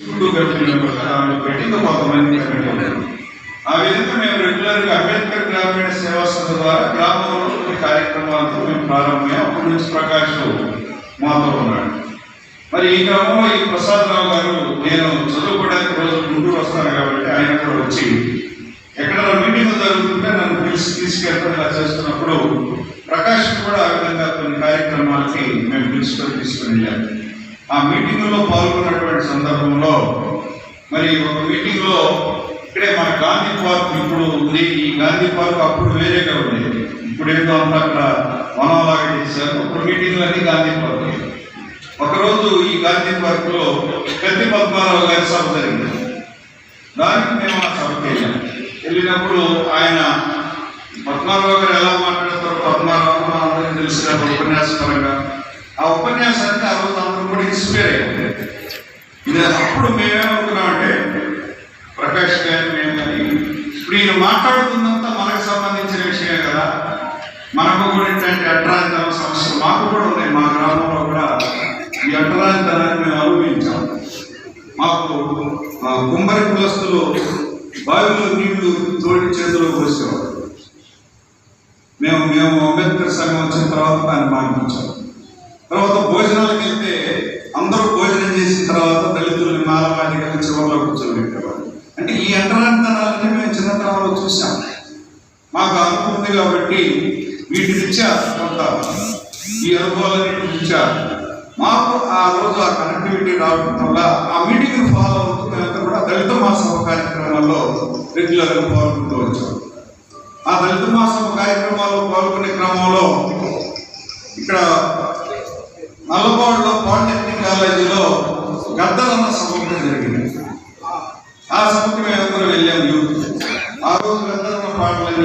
చుట్టూ కమిటీ పెట్టి కొంతమంది ఆ విధంగా మేము రెగ్యులర్గా అంబేద్కర్ గ్రామీణ సేవా సంస్థ ద్వారా గ్రామంలో కొన్ని కార్యక్రమాలతో మేము ప్రారంభమయ్యాం అప్పటి నుంచి ప్రకాష్ మాతో ఉన్నాడు మరి ఈ క్రమంలో ఈ ప్రసాద్ రావు గారు నేను చదువుకోవడానికి రోజు గుంటూరు వస్తాను కాబట్టి ఆయన కూడా వచ్చి ఎక్కడ మీటింగ్ జరుగుతుంటే నన్ను పిలిచి తీసుకెళ్ళడం ఇలా చేస్తున్నప్పుడు ప్రకాష్ కూడా ఆ విధంగా కొన్ని కార్యక్రమాలకి మేము పిలుచుకొని తీసుకుని వెళ్ళాము ఆ మీటింగ్లో పాల్గొన్నటువంటి సందర్భంలో మరి ఒక మీటింగ్లో ఇక్కడే మన గాంధీ పార్క్ ఇప్పుడు ఉంది. ఈ గాంధీ పార్క్ అప్పుడు వేరేగా ఉండేది ఇప్పుడు ఏదో అంతా అక్కడ వనంలాగా చేశారు. అప్పుడు మీటింగ్లు అన్ని గాంధీ పార్క్. ఒకరోజు ఈ గాంధీ పార్క్లో పెద్ద పద్మారావు గారి సభ జరిగింది. దానికి మేము ఆ సభకి వెళ్ళాం. వెళ్ళినప్పుడు ఆయన పద్మారావు గారు ఎలా మాట్లాడతారో పద్మారావు మా అందరికీ తెలిసిన ఉపన్యాసపరంగా ఆ ఉపన్యాసానికి ఆ రోజు అందరూ కూడా ఇన్స్పైర్ అయ్యారు ఇది అప్పుడు మేమేమనుకున్నామంటే ప్రకాష్ గారు మేము కానీ ఇప్పుడు ఈయన మాట్లాడుతున్నంత మనకు సంబంధించిన విషయమే కదా. మనకు కూడా ఇట్లాంటి అడ్రాంతరం సమస్యలు మాకు కూడా ఉన్నాయి. మా గ్రామంలో కూడా ఈ అడ్రాంతరాన్ని మేము అనుభవించాం. మాకు కుంభరి కులస్తులు బావిలో నీళ్ళు తోడి చేతిలో పోసేవారు మేము మేము అంబేద్కర్ సంఘం వచ్చిన తర్వాత దాన్ని మానిపించాం. తర్వాత భోజనాలకు వెళ్తే అందరూ భోజనం చేసిన తర్వాత దళితులని మాలమాదిగా చివరిలో కూర్చోబెట్టేవారు అంటే ఈ అంటరాంతరాలని మేము చిన్నతనంలో చూసాం మాకు అనుభవం ఉంది కాబట్టి వీటి నుంచా కొంత ఈ అనుభవాలన్నిటి నుంచా మాకు ఆ రోజు ఆ కనెక్టివిటీ రావడం వల్ల ఆ మీటింగ్ ఫాలో అవుతున్న కూడా దళిత మాసవ కార్యక్రమాల్లో రెగ్యులర్గా పాల్గొంటూ వచ్చాం. ఆ దళిత మాసవ కార్యక్రమాల్లో పాల్గొనే క్రమంలో గద్దలన్న సముద్రం జరిగింది. ఆ సముద్రం అందరూ వెళ్ళాము ఆ రోజు గద్దలన్న పాటలన్నీ